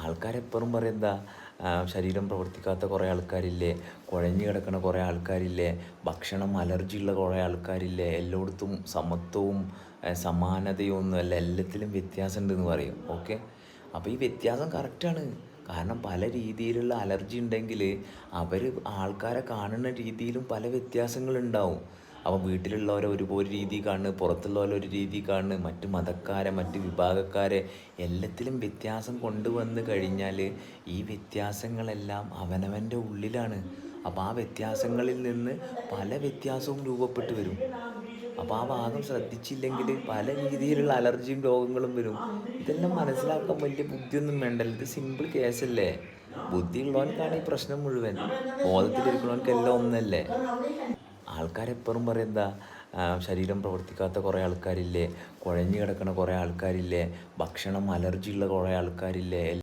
ആൾക്കാരെപ്പോഴും പറയും എന്താ ശരീരം പ്രവർത്തിക്കാത്ത കുറേ ആൾക്കാരില്ലേ കുഴഞ്ഞു കിടക്കുന്ന കുറേ ആൾക്കാരില്ലേ ഭക്ഷണം അലർജി ഉള്ള കുറേ ആൾക്കാരില്ലേ എല്ലായിടത്തും സമത്വവും സമാനതയും ഒന്നുമല്ല എല്ലാത്തിലും വ്യത്യാസമുണ്ടെന്ന് പറയും. ഓക്കെ? അപ്പോൾ ഈ വ്യത്യാസം കറക്റ്റാണ്. കാരണം പല രീതിയിലുള്ള അലർജി ഉണ്ടെങ്കിൽ അവർ ആൾക്കാരെ കാണുന്ന രീതിയിലും പല വ്യത്യാസങ്ങളുണ്ടാവും. അപ്പം വീട്ടിലുള്ളവരെ ഒരു ഒരു രീതി കാണുന്നു പുറത്തുള്ളവരെ ഒരു രീതി കാണുന്നു മറ്റു മതക്കാരെ മറ്റു വിഭാഗക്കാരെ എല്ലാത്തിലും വ്യത്യാസം കൊണ്ടുവന്ന് കഴിഞ്ഞാൽ ഈ വ്യത്യാസങ്ങളെല്ലാം അവനവന്റെ ഉള്ളിലാണ്. അപ്പോൾ ആ വ്യത്യാസങ്ങളിൽ നിന്ന് പല വ്യത്യാസവും രൂപപ്പെട്ടു വരും. അപ്പോൾ ആ ഭാഗം ശ്രദ്ധിച്ചില്ലെങ്കിൽ പല രീതിയിലുള്ള അലർജിയും രോഗങ്ങളും വരും. ഇതെല്ലാം മനസ്സിലാക്കാൻ വലിയ ബുദ്ധിയൊന്നും വേണ്ടല്ലോ ഇത് സിമ്പിൾ കേസല്ലേ ബുദ്ധിയുള്ളവനക്കാണ് ഈ പ്രശ്നം മുഴുവൻ. ബോധത്തിലിരിക്കുന്നവനക്കെല്ലാം ഒന്നല്ലേ? ആൾക്കാരെപ്പോഴും പറയും എന്താ ശരീരം പ്രവർത്തിക്കാത്ത കുറേ ആൾക്കാരില്ലേ കുഴഞ്ഞു കിടക്കുന്ന കുറേ ആൾക്കാരില്ലേ ഭക്ഷണം അലർജി ഉള്ള കുറേ ആൾക്കാരില്ലേ